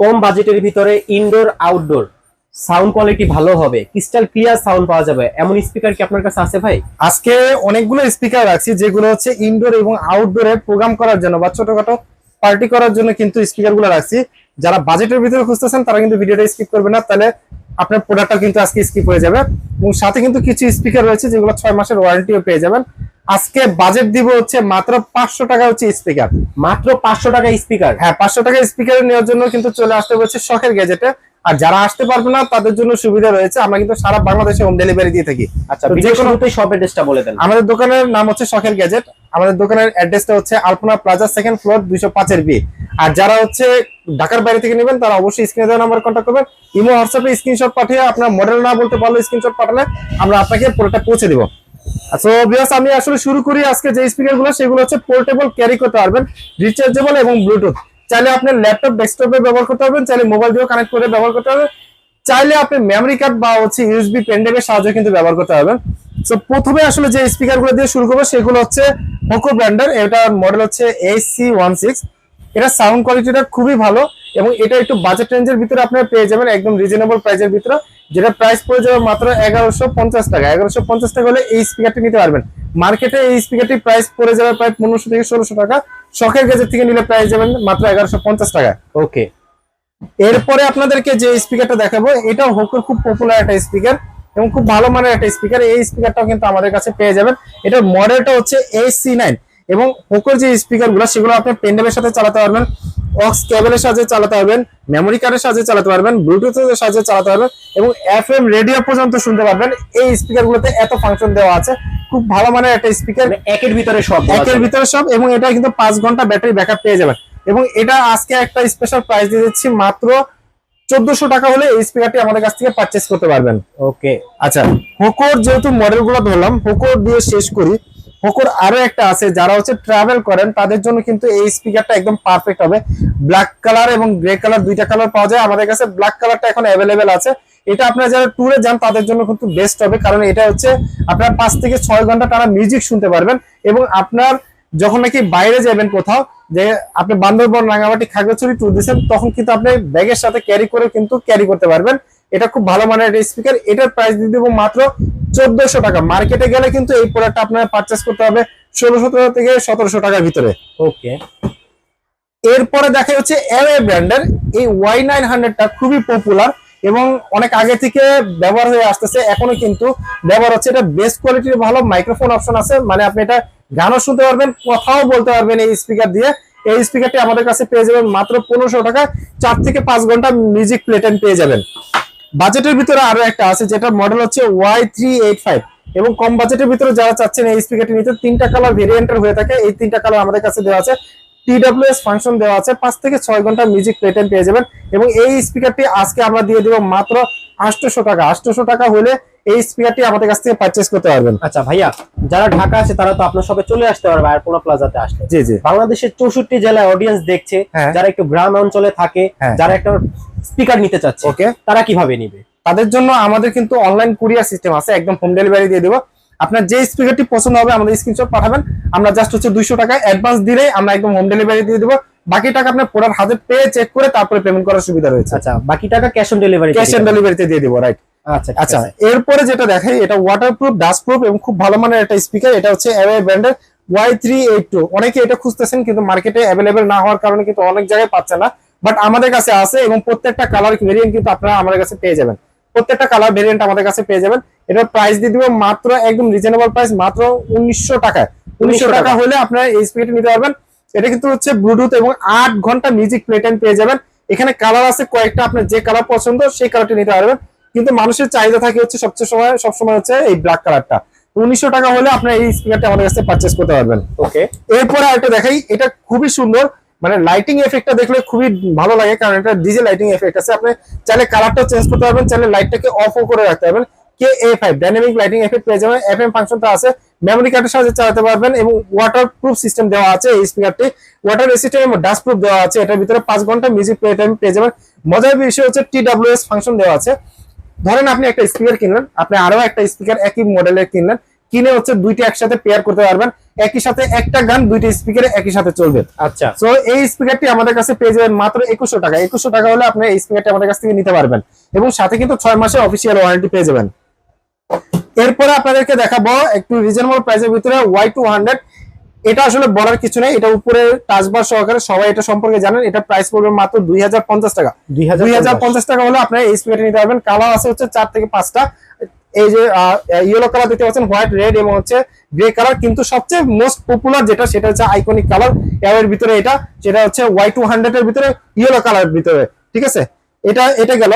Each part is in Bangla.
কম বাজেটের ভিতরে ইনডোর আউটডোর সাউন্ড কোয়ালিটি ভালো হবে। ক্রিস্টাল ক্লিয়ার সাউন্ড পাওয়া যাবে। এমন স্পিকার কি আপনার কাছে আছে ভাই? আজকে অনেকগুলো স্পিকার রাখছি, যেগুলো হচ্ছে ইনডোর এবং আউটডোরে প্রোগ্রাম করার জন্য বা ছোটখাটো পার্টি করার জন্য কিন্তু স্পিকারগুলো রাখছি। যারা বাজেটের ভিতরে খুঁজতেছেন, তারা কিন্তু ভিডিওটা স্কিপ করবে না। তাহলে আপনার প্রোডাক্টটা কিন্তু আজকে স্কিপ হয়ে যাবে। এবং সাথে কিন্তু কিছু স্পিকার রয়েছে, যেগুলো ছয় মাসের ওয়ারেন্টিও পেয়ে যাবেন। আজকে বাজেট দিব হচ্ছে মাত্র পাঁচশো টাকা হচ্ছে স্পিকার মাত্র পাঁচশো টাকা স্পিকার হ্যাঁ পাঁচশো টাকা স্পিকার নেওয়ার জন্য কিন্তু চলে আসতে হচ্ছে শখের গ্যাজেটে আর যারা আসতে পারবে না তাদের জন্য সুবিধা রয়েছে। আমরা কিন্তু সারা বাংলাদেশে হোম ডেলিভারি দিয়ে থাকি। আচ্ছা অ্যাড্রেসটা বলে দেন। আমাদের দোকানের নাম হচ্ছে শখের গ্যাজেট আমাদের দোকানের অ্যাড্রেসটা হচ্ছে আলপনা প্লাজা সেকেন্ড ফ্লোর দুইশো পাঁচের বি আর যারা হচ্ছে ঢাকার বাইরে থেকে নেবেন তারা অবশ্যই স্ক্রিনে দেওয়া নাম্বার কন্ট্যাক্ট করবেন। ইমো হোয়াটসঅ্যাপে স্ক্রিনশট পাঠিয়ে আপনার মডেল না বলতে পারলে স্ক্রিনশট পাঠালে আমরা আপনাকে পুরোটা পৌঁছে দিব। আমি আসলে শুরু করি আজকে যে স্পিকারগুলো, সেগুলো হচ্ছে পোর্টেবল ক্যারি করতে পারবেন রিচার্জেবল এবং ব্লুটুথ চাইলে আপনি ল্যাপটপ ডেস্কটপে ব্যবহার করতে পারবেন, চাইলে মোবাইল দিয়েও কানেক্ট করে ব্যবহার করতে পারবেন। চাইলে আপনি মেমরি কার্ড বা হচ্ছে ইউএসবি পেনড্রাইভের সাহায্যে কিন্তু ব্যবহার করতে পারবেন। তো প্রথমে আসলে যে স্পিকারগুলো দিয়ে শুরু করব, সেগুলো হচ্ছে হোকো ব্র্যান্ডের এটা মডেল হচ্ছে এসি ওয়ান সিক্স এটা সাউন্ড কোয়ালিটিটা খুবই ভালো এবং এটা একটু বাজেট রেঞ্জের ভিতরে আপনারা পেয়ে যাবেন একদম রিজনেবল প্রাইসের ভিতরে। যেটা প্রাইস পড়ে যাবে মাত্র এগারোশো পঞ্চাশ টাকা। এগারোশো পঞ্চাশ টাকা হলে এই স্পিকারটি নিতে পারবেন। মার্কেটে এই স্পিকারটি প্রাইস পড়ে যাবে প্রায় পনেরোশো থেকে ষোলোশো টাকা। শখের গেজের থেকে নিলে প্রাইস যাবেন মাত্র এগারোশো পঞ্চাশ টাকা ওকে এরপরে আপনাদেরকে যে স্পিকারটা দেখাবো এটাও হোকোর খুব পপুলার একটা স্পিকার এবং খুব ভালো মানের একটা স্পিকার এই স্পিকারটাও কিন্তু আমাদের কাছে পেয়ে যাবেন। এটার মডেলটা হচ্ছে এসি নাইন এবং হোকোর যে স্পিকারগুলো সেগুলো আপনি পেন্ডেলের সাথে চালাতে পারবেন অক্স কেবলের সাহায্যে চালাতে পারবেন মেমোরি কার্ডের সাহায্যে চালাতে পারবেন ব্লুটুথের সাহায্যে চালাতে পারবেন এবং এফ এম রেডিও পর্যন্ত শুনতে পারবেন। এই স্পিকার গুলোতে এত ফাংশন দেওয়া আছে। খুব ভালো মানের একটা স্পিকার মানে একের ভিতরে সব একের ভিতরে সব এবং এটা কিন্তু পাঁচ ঘণ্টা ব্যাটারি ব্যাকআপ পেয়ে যাবেন। এবং এটা আজকে একটা স্পেশাল প্রাইস দিয়ে দিচ্ছি মাত্র চোদ্দশো টাকা হলে এই স্পিকারটি আমাদের কাছ থেকে পারচেস করতে পারবেন। ওকে আচ্ছা। হোকোর যেহেতু মডেলগুলো ধরলাম হোকোর দিয়ে শেষ করি। হোকোর আরও একটা আছে, যারা হচ্ছে ট্রাভেল করেন, তাদের জন্য কিন্তু এই স্পিকারটা একদম পারফেক্ট হবে। ব্ল্যাক কালার এবং গ্রে কালার দুইটা কালার পাওয়া যায়। আমাদের কাছে ব্ল্যাক কালারটা এখন অ্যাভেলেবেল আছে। এটা আপনারা যারা ট্যুরে যান, তাদের জন্য কিন্তু বেস্ট হবে। কারণ এটা হচ্ছে আপনার পাঁচ থেকে ছয় ঘণ্টা তারা মিউজিক শুনতে পারবেন এবং আপনার যখন নাকি বাইরে যাবেন কোথাও, যে আপনি বান্দরবন রাঙামাটি খাগড়াছড়ি ট্যুর দিচ্ছেন তখন কিন্তু আপনি ব্যাগের সাথে ক্যারি করে কিন্তু ক্যারি করতে পারবেন। এটা খুব ভালো মানের একটা স্পিকার এটার প্রাইস দিয়ে দেবো মাত্র চোদ্দশো টাকা। মার্কেটে গেলে কিন্তু এই প্রোডাক্টটা আপনার পারচেস করতে হবে ষোলোশো থেকে সতেরোশো টাকার ভিতরে। ওকে এরপরে দেখা যাচ্ছে এমএ ব্র্যান্ডের এই ওয়াই নাইন হান্ড্রেডটা খুবই পপুলার এবং অনেক আগে থেকে ব্যবহার হয়ে আসতেছে এখনও কিন্তু ব্যবহার হচ্ছে। এটা বেস্ট কোয়ালিটির ভালো মাইক্রোফোন অপশন আছে মানে আপনি এটা গানও শুনতে পারবেন কথাও বলতে পারবেন এই স্পিকার দিয়ে। এই স্পিকারটি আমাদের কাছে পেয়ে যাবেন মাত্র পনেরোশো টাকা চার থেকে পাঁচ ঘণ্টা মিউজিক প্লেটেন পেয়ে যাবেন। বাজেটের ভিতরে আরও একটা আছে, যেটা মডেল হচ্ছে ওয়াই থ্রি এইট ফাইভ এবং কম বাজেটের ভিতরে যারা চাচ্ছেন এই স্পিকারটি নিতে, তিনটা কালার ভেরিয়েন্টের হয়ে থাকে। এই তিনটা কালার আমাদের কাছে দেওয়া আছে। টিডাব্লিউএস ফাংশন দেওয়া আছে। পাঁচ থেকে ছয় ঘণ্টা মিউজিক প্লেটেন পেয়ে যাবেন। এবং এই স্পিকারটি আজকে আমরা দিয়ে দিব মাত্র আটশোশো টাকা। আটশোশো টাকা হলে এই স্পিকারটি আমাদের কাছ থেকে পারচেস করতে পারবেন। আচ্ছা ভাইয়া যারা ঢাকা আছে তারা তো আপনার সবে চলে আসতে পারবে আয়ারপোনা প্লাজাতে আসলে। জি জি। বাংলাদেশের চৌষট্টি জেলায় অডিয়েন্স দেখছে হ্যাঁ। যারা একটু গ্রাম অঞ্চলে থাকে হ্যাঁ। যারা একটা স্পিকার নিতে চাচ্ছে ওকে। তারা কীভাবে নিবে? তাদের জন্য আমাদের কিন্তু অনলাইন কুরিয়ার সিস্টেম আছে একদম হোম ডেলিভারি দিয়ে দেবো। আপনার যে স্পিকারটি পছন্দ হবে আমাদের স্ক্রিনশট পাঠাবেন। আমরা জাস্ট হচ্ছে দুইশো টাকা অ্যাডভান্স দিলেই আমরা একদম হোম ডেলিভারি দিয়ে দেবো। বাকি টাকা আপনার প্রোডাক্ট হাতে পেয়ে চেক করে তারপরে পেমেন্ট করার সুবিধা রয়েছে। আচ্ছা বাকি টাকা cash on delivery cash on ডেলিভারিতে দিয়ে দেবো। রাইট আচ্ছা আচ্ছা এরপরে যেটা দেখাই এটা ওয়াটারপ্রুফ ডাস্টপ্রুফ এবং খুব ভালো মানের একটা স্পিকার এটা হচ্ছে অ্যাওয়ে ব্র্যান্ডের ওয়াই থ্রি এইট টু অনেকে এটা খুঁজতেছেন কিন্তু মার্কেটে অ্যাভেলেবেল না হওয়ার কারণে কিন্তু অনেক জায়গায় পাচ্ছে না। বাট আমাদের কাছে আছে এবং প্রত্যেকটা কালার ভেরিয়েন্ট কিন্তু আপনারা আমাদের কাছে পেয়ে যাবেন। প্রত্যেকটা কালার ভেরিয়েন্ট আমাদের কাছে পেয়ে যাবেন। এটার প্রাইস দিয়ে দিব মাত্র একদম রিজনেবল প্রাইস মাত্র উনিশশো টাকায়। উনিশশো টাকা। টাকা। হলে আপনারা এই স্পিকারটি নিতে পারবেন। এটা কিন্তু হচ্ছে ব্লুটুথ এবং আট ঘণ্টা মিউজিক প্লে টাইম পেয়ে যাবেন। এখানে কালার আছে কয়েকটা আপনার যে কালার পছন্দ সেই কালারটি নিতে পারবেন। কিন্তু মানুষের চাহিদা থাকে হচ্ছে সবচেয়ে সময় সবসময় হচ্ছে এই ব্ল্যাক কালারটা উনিশশো টাকা হলে আপনার এই স্পিকারটা আমাদের কাছে পারচেস করতে পারবেন। ওকে এরপরে আরেকটা দেখাই এটা খুবই সুন্দর। মানে লাইটিং এফেক্টটা দেখলে খুবই ভালো লাগে কারণ এটা ডিজে লাইটিং এফেক্ট আছে। আপনি চাইলে কালারটা চেঞ্জ করতে পারবেন চাইলে লাইটটাকে অফও করে রাখতে পারবেন। K A five dynamic lighting effect পেয়ে যাবেন। এফ এম ফাংশনটা আছে মেমোরি কার্ডের সাহায্যে চালাতে পারবেন এবং ওয়াটার প্রুফ সিস্টেম দেওয়া আছে এই স্পিকারটি ওয়াটার রেসিস্টেন্ট এবং ডাস্ট প্রুফ দেওয়া আছে এটার ভিতরে পাঁচ ঘণ্টা মিউজিক প্লে টাইম পেয়ে যাবেন। মজার বিষয় হচ্ছে টি ডাব্লিউ এস ফাংশন দেওয়া আছে। ধরেন আপনি একটা স্পিকার কিনলেন আপনি আরও একটা স্পিকার একই মডেলের কিনলেন কিনে হচ্ছে দুইটা একসাথে পেয়ার করতে পারবেন একই সাথে একটা গান দুইটা স্পিকারে একই সাথে চলবে। আচ্ছা। তো এই স্পিকারটি আমাদের কাছে পেয়ে যাবেন মাত্র একুশশো টাকা। একুশশো টাকা হলে আপনি এই স্পিকারটি আমাদের কাছ থেকে নিতে পারবেন। এবং সাথে কিন্তু ছয় মাসে অফিসিয়াল ওয়ারেন্টি পেয়ে যাবেন। এরপরে আপনাদেরকে দেখাবো একটু রিজনেবল প্রাইসের ভিতরে ওয়াই টু হান্ড্রেড এটা আসলে বলার কিছু নেই এটা উপরে টাচবার সহকারে সবাই এটা সম্পর্কে জানেন এটা প্রাইস পড়বে মাত্র দুই হাজার পঞ্চাশ টাকা। দুই দুই হাজার পঞ্চাশ টাকা হলে আপনার এই স্পিকারটি নিতে পারবেন। কালার আছে হচ্ছে চার থেকে পাঁচটা। এই যে ইয়েলো কালার দেখতে পাচ্ছেন হোয়াইট রেড এবং হচ্ছে গ্রে কালার কিন্তু সবচেয়ে মোস্ট পপুলার যেটা সেটা হচ্ছে আইকনিক কালারের ভিতরে এটা সেটা হচ্ছে ওয়াই টু হান্ড্রেড এর ভিতরে ইয়েলো কালার ভিতরে। ঠিক আছে? এটা এটা গেল।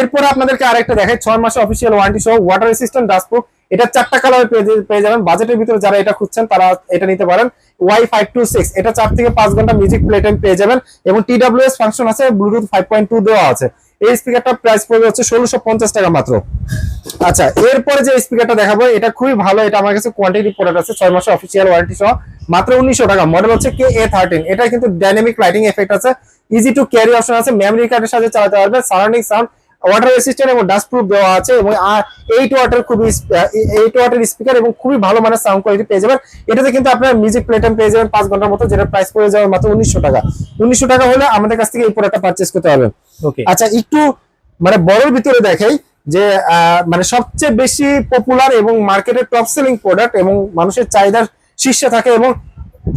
এরপরে আপনাদেরকে আরেকটা দেখাই ছয় মাসে অফিসিয়াল ওয়ারেন্টি সহ ওয়াটার রেসিস্ট্যান্ট ডাস্টপ্রুফ এটা চারটা কালার পেয়ে যাবেন। বাজেটের ভিতরে যারা এটা খুঁজছেন, তারা এটা নিতে পারেন। ওয়াই ফাইভ টু সিক্স এটা চার থেকে পাঁচ ঘণ্টা মিউজিক প্লে টাইম পেয়ে যাবেন। এবং টিডাব্লিউএস ফাংশন আছে ব্লুটুথ ফাইভ পয়েন্ট টু দেওয়া আছে। এই স্পিকারটার প্রাইস পড়বে হচ্ছে ষোলোশো পঞ্চাশ টাকা মাত্র। আচ্ছা এরপরে যে স্পিকারটা দেখাবো, এটা খুবই ভালো, এটা আমার কাছে কোয়ান্টিটি প্রোডাক্ট আছে, ছয় মাসের অফিসিয়াল ওয়ারেন্টি সহ, মাত্র উনিশশো টাকা। মডেল হচ্ছে কে এ থার্টিন এটা কিন্তু ডাইনামিক লাইটিং এফেক্ট আছে। ইজি টু ক্যারি অপশন আছে মেমরি কার্ডের সাথে চালাতে পারবে সারাউন্ডিং সাউন্ড ওয়াটার রেসিস্ট্যান্ট এবং ডাস্ট প্রুফ দেওয়া আছে এবং এইট ওয়াটের খুবই এইট ওয়াটের স্পিকার এবং খুবই ভালো মানের সাউন্ড কোয়ালিটি পেয়ে যাবেন। এটাতে কিন্তু আপনার মিউজিক প্লেটাম পেয়ে যাবেন পাঁচ ঘণ্টার মতো যেটা প্রাইস পড়ে যাবে মাত্র উনিশশো টাকা। উনিশশো টাকা হলে আমাদের কাছ থেকে এই প্রোডাক্টটা পারচেস করতে হবে আচ্ছা একটু মানে বড়র ভিতরে দেখাই যে মানে সবচেয়ে বেশি পপুলার এবং মার্কেটের টপ সেলিং প্রোডাক্ট এবং মানুষের চাহিদার শীর্ষে থাকে এবং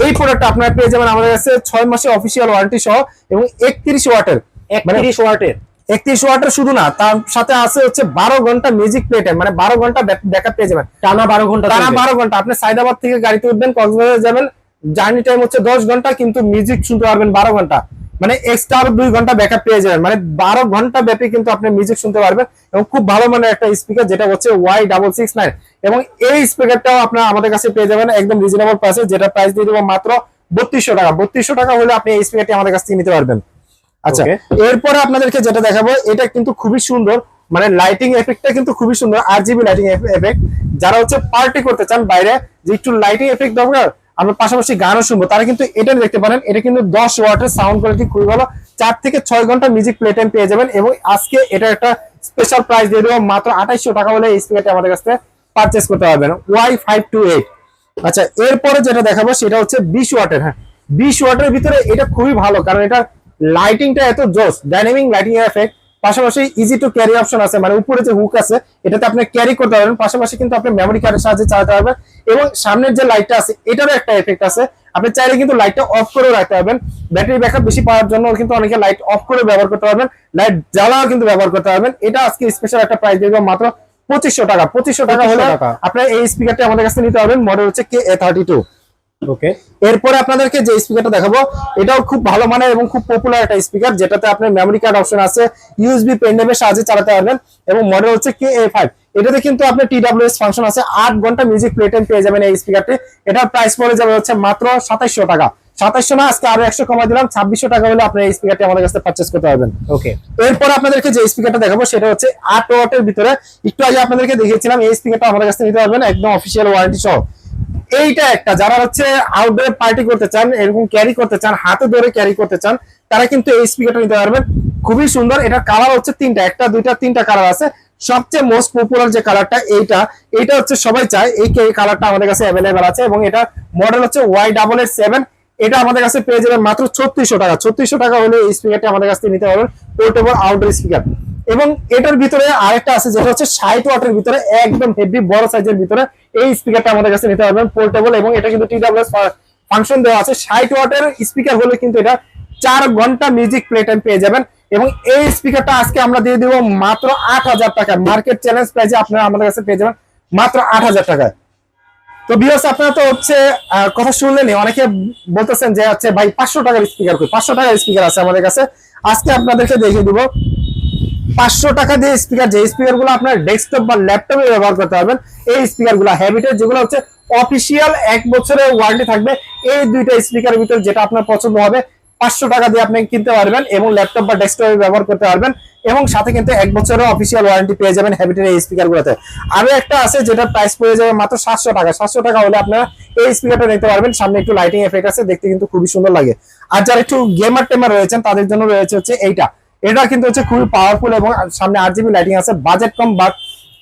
এই প্রোডাক্ট আপনারা পেয়ে যাবেন আমাদের কাছে ছয় মাসে অফিসিয়াল ওয়ারেন্টি সহ এবং একত্রিশ ওয়াটের মানে একত্রিশ ওয়াটের একত্রিশ ওয়াটের শুধু না তার সাথে আছে হচ্ছে বারো ঘণ্টা মিউজিক প্লে টাইম মানে বারো ঘণ্টা ব্যাকআপ পেয়ে যাবেন। টানা বারো ঘণ্টা টানা বারো ঘণ্টা আপনি সাইদাবাদ থেকে গাড়িতে উঠবেন কক্সবাজার যাবেন জার্নি টাইম হচ্ছে দশ ঘণ্টা কিন্তু মিউজিক শুনতে পারবেন বারো ঘণ্টা। মানে এক্সট্রা আরও দুই ঘণ্টা ব্যাকআপ পেয়ে যাবেন মানে বারো ঘণ্টা ব্যাপী কিন্তু আপনি মিউজিক শুনতে পারবেন এবং খুব ভালো মানের একটা স্পিকার যেটা হচ্ছে ওয়াই ডাবল সিক্স নাইন এবং এই স্পিকারটাও আপনার আমাদের কাছে পেয়ে যাবেন একদম রিজনেবল প্রাইসে যেটা প্রাইস দিয়ে দেবো মাত্র বত্রিশশো টাকা। বত্রিশশো টাকা হলে আপনি এই স্পিকারটি আমাদের কাছ থেকে নিতে পারবেন। আচ্ছা এরপরে আপনাদেরকে যেটা দেখাবো এটা কিন্তু খুবই সুন্দর। মানে লাইটিং এফেক্টটা কিন্তু খুবই সুন্দর আর জিবি লাইটিং এফেক্ট যারা হচ্ছে পার্টি করতে চান বাইরে যে একটু লাইটিং এফেক্ট দরকার আমরা পাশাপাশি গানও শুনব তারা কিন্তু এটা দেখতে পারেন। এটা কিন্তু দশ ওয়াটের সাউন্ড কোয়ালিটি খুবই ভালো। চার থেকে ছয় ঘণ্টা মিউজিক প্লে টাইম পেয়ে যাবেন এবং আজকে এটা একটা স্পেশাল প্রাইস দিয়ে দেবো। মাত্র আঠাইশশো টাকা হলে এই স্পিকারটি আমাদের কাছ থেকে পারচেস করতে পারবেন। ওয়াই ফাইভ টু এইট আচ্ছা এরপরে যেটা দেখাবো সেটা হচ্ছে বিশ ওয়াটের হ্যাঁ। বিশ ওয়াটের ভিতরে এটা খুবই ভালো কারণ এটা লাইটিংটা এত জোস ডাইনামিক লাইটিং এফেক্ট পাশাপাশি ইজি টু ক্যারি অপশন আছে মানে উপরে যে হুক আছে এটাতে আপনি ক্যারি করতে পারবেন পাশাপাশি কিন্তু আপনি মেমরি কার্ডের সাহায্যে চালাতে পারবেন এবং সামনের যে লাইটটা আছে এটারও একটা এফেক্ট আছে আপনি চাইলে কিন্তু লাইটটা অফ করেও রাখতে পারবেন ব্যাটারি ব্যাকআপ বেশি পাওয়ার জন্য কিন্তু অনেকে লাইট অফ করে ব্যবহার করতে পারবেন লাইট জ্বালাও কিন্তু ব্যবহার করতে পারবেন এটা আজকে স্পেশাল একটা প্রাইস দিয়ে মাত্র পঁচিশশো টাকা পঁচিশশো টাকা হলে টাকা। আপনার এই স্পিকারটা আমাদের কাছে নিতে পারবেন মডেল হচ্ছে কে এ থার্টি টু ওকে। এরপরে আপনাদেরকে যে স্পিকারটা দেখাবো এটাও খুব ভালো মানের এবং খুব পপুলার একটা স্পিকার যেটাতে আপনার মেমরি কার্ড অপশন আছে ইউএসবি পেনড্রাইভের সাহায্যে চালাতে পারবেন এবং মডেল হচ্ছে কে এ ফাইভ এটাতে কিন্তু আপনার টিডাব্লিউএস ফাংশন আছে আট ঘণ্টা মিউজিক প্লে টাইম পেয়ে যাবেন এই স্পিকারটি এটার প্রাইস পড়ে যাবে হচ্ছে মাত্র সাতাইশশো টাকা। সাতাইশশো না আজকে আরও একশো কমাই দিলাম ছাব্বিশশো টাকা হলে আপনি এই স্পিকারটি আমাদের কাছে পারচেস করতে পারবেন। ওকে। এরপর আপনাদেরকে যে স্পিকারটা দেখাবো সেটা হচ্ছে আট ওয়াটের ভিতরে। একটু আগে আপনাদেরকে দেখিয়েছিলাম এই স্পিকারটা আমাদের কাছে নিতে পারবেন একদম অফিসিয়াল ওয়ারেন্টি সহ। এইটা একটা। যারা হচ্ছে আউটডোর পার্টি করতে চান, এরকম ক্যারি করতে চান, হাতে ধরে ক্যারি করতে চান, তারা কিন্তু এই স্পিকারটা নিতে পারবেন। খুবই সুন্দর। এটা কালার হচ্ছে তিনটা, একটা, দুইটা, তিনটা কালার আছে। সবচেয়ে মোস্ট পপুলার যে কালারটা এইটা এইটা হচ্ছে সবাই চায়। এই কালারটা আমাদের কাছে অ্যাভেলেবেল আছে এবং এটা মডেল হচ্ছে ওয়াই ডাবল এর সেভেন এটা আমাদের কাছে পেয়ে যাবেন মাত্র ছত্রিশশো টাকা। ছত্রিশশো টাকা হলে এই স্পিকারটা আমাদের কাছ থেকে নিতে পারবেন। পোর্টেবল আউটডোর স্পিকার এবং এটার ভিতরে আরেকটা আছে, যেটা হচ্ছে ষাট ওয়াটের ভিতরে, একদম হেভি বড় সাইজের ভিতরে। এই স্পিকারটা আমাদের কাছে নিতে পারবেন পোর্টেবল এবং এটা কিন্তু টিডাব্লিউএস ফাংশন দেওয়া আছে। ষাট ওয়াটের স্পিকার হলে কিন্তু এটা চার ঘণ্টা মিউজিক প্লে টাইম পেয়ে যাবেন। এবং এই স্পিকারটা আজকে আমরা দিয়ে দিব মাত্র আট হাজার টাকা মার্কেট চ্যালেঞ্জ প্রাইসে আপনারা আমাদের কাছে পেয়ে যাবেন মাত্র আট হাজার টাকায়। তো বিয়স আপনারা তো হচ্ছে কথা শুনলেনই। অনেকে বলতেছেন যে হচ্ছে, ভাই, পাঁচশো টাকার স্পিকার কই? পাঁচশো টাকার স্পিকার আছে আমাদের কাছে। আজকে আপনাদেরকে দেখিয়ে দিব পাঁচশো টাকা দিয়ে স্পিকার যে স্পিকারগুলো আপনার ডেস্কটপ বা ল্যাপটপে ব্যবহার করতে পারবেন, এই স্পিকারগুলো হ্যাবিটের যেগুলো হচ্ছে অফিসিয়াল এক বছরের ওয়ারেন্টি থাকবে। এই দুইটা স্পিকারের ভিতরে যেটা আপনার পছন্দ হবে, পাঁচশো টাকা দিয়ে আপনি কিনতে পারবেন এবং ল্যাপটপ বা ডেস্কটপে ব্যবহার করতে পারবেন এবং সাথে কিন্তু এক বছরের অফিসিয়াল ওয়ারেন্টি পেয়ে যাবেন হ্যাবিটের এই স্পিকার গুলোতে। আরও একটা আছে যেটা প্রাইস পড়ে যাবে মাত্র সাতশো টাকা। সাতশো টাকা হলে আপনারা এই স্পিকারটা নিতে পারবেন। সামনে একটু লাইটিং এফেক্ট আছে, দেখতে কিন্তু খুবই সুন্দর লাগে। আর যারা একটু গেমার টেমার রয়েছেন, তাদের জন্য রয়েছে হচ্ছে এইটা। এটা কিন্তু হচ্ছে খুবই পাওয়ারফুল এবং সামনে আট জিবি লাইটিং আছে। বাজেট কম বাট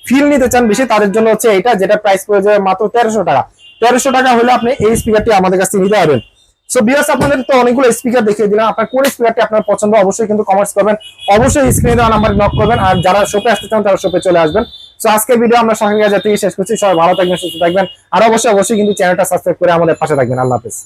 ফিল নিতে চান বেশি, তাদের জন্য হচ্ছে এটা, যেটা প্রাইস পড়ে যাবে মাত্র তেরোশো টাকা। তেরোশো টাকা হলে আপনি এই স্পিকারটি আমাদের কাছ নিতে পারবেন। সো বিয়াস আপনাদের তো অনেকগুলো স্পিকার দেখিয়ে দিলাম। আপনার কোন স্পিকারটি আপনার পছন্দ, অবশ্যই কিন্তু কমেন্টস করবেন। অবশ্যই স্ক্রিনে দেওয়া নাম্বার নক করবেন। আর যারা শপে আসতে চান, তারা শপে চলে আসবেন। সো আজকের ভিডিও আমরা সকাল থেকে শেষ করছি। সবাই ভালো থাকবেন, সুস্থ থাকবেন। আর অবশ্যই অবশ্যই কিন্তু চ্যানেলটা সাবস্ক্রাইব করে আমাদের পাশে থাকবেন। আল্লাহ হাফেজ।